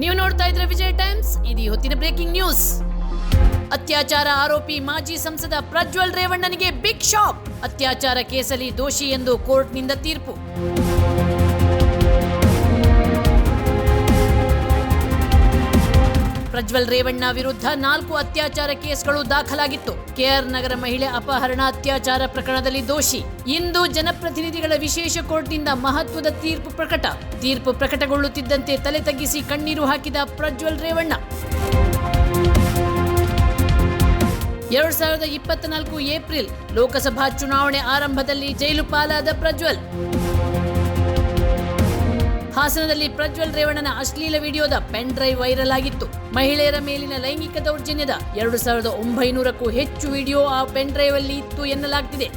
ನೀವು ನೋಡ್ತಾ ಇದ್ರೆ ವಿಜಯ್ ಟೈಮ್ಸ್, ಇದು ಹೊತ್ತಿನ ಬ್ರೇಕಿಂಗ್ ನ್ಯೂಸ್. ಅತ್ಯಾಚಾರ ಆರೋಪಿ ಮಾಜಿ ಸಂಸದ ಪ್ರಜ್ವಲ್ ರೇವಣ್ಣನಿಗೆ ಬಿಗ್ ಶಾಕ್. ಅತ್ಯಾಚಾರ ಕೇಸಲ್ಲಿ ದೋಷಿ ಎಂದು ಕೋರ್ಟ್ನಿಂದ ತೀರ್ಪು. ಪ್ರಜ್ವಲ್ ರೇವಣ್ಣ ವಿರುದ್ಧ ನಾಲ್ಕು ಅತ್ಯಾಚಾರ ಕೇಸ್ಗಳು ದಾಖಲಾಗಿತ್ತು. ಕೆಆರ್ ನಗರ ಮಹಿಳೆ ಅಪಹರಣ ಅತ್ಯಾಚಾರ ಪ್ರಕರಣದಲ್ಲಿ ದೋಷಿ. ಇಂದು ಜನಪ್ರತಿನಿಧಿಗಳ ವಿಶೇಷ ಕೋರ್ಟ್ನಿಂದ ಮಹತ್ವದ ತೀರ್ಪು ಪ್ರಕಟ. ತೀರ್ಪು ಪ್ರಕಟಗೊಳ್ಳುತ್ತಿದ್ದಂತೆ ತಲೆ ತಗ್ಗಿಸಿ ಕಣ್ಣೀರು ಹಾಕಿದ ಪ್ರಜ್ವಲ್ ರೇವಣ್ಣ. ಎರಡ್ ಸಾವಿರದ ಇಪ್ಪತ್ನಾಲ್ಕು ಏಪ್ರಿಲ್ ಲೋಕಸಭಾ ಚುನಾವಣೆ ಆರಂಭದಲ್ಲಿ ಜೈಲು ಪಾಲಾದ ಪ್ರಜ್ವಲ್. ಹಾಸನದಲ್ಲಿ ಪ್ರಜ್ವಲ್ ರೇವಣ್ಣನ ಅಶ್ಲೀಲ ವಿಡಿಯೋದ ಪೆನ್ ಡ್ರೈವ್ ವೈರಲ್ ಆಗಿತ್ತು. ಮಹಿಳೆಯರ ಮೇಲಿನ ಲೈಂಗಿಕ ದೌರ್ಜನ್ಯದ ಎರಡು ಸಾವಿರದ ಒಂಬೈನೂರಕ್ಕೂ ಹೆಚ್ಚು ವಿಡಿಯೋ ಆ ಪೆನ್ ಡ್ರೈವ್ ಅಲ್ಲಿ ಇತ್ತು ಎನ್ನಲಾಗ್ತಿದೆ.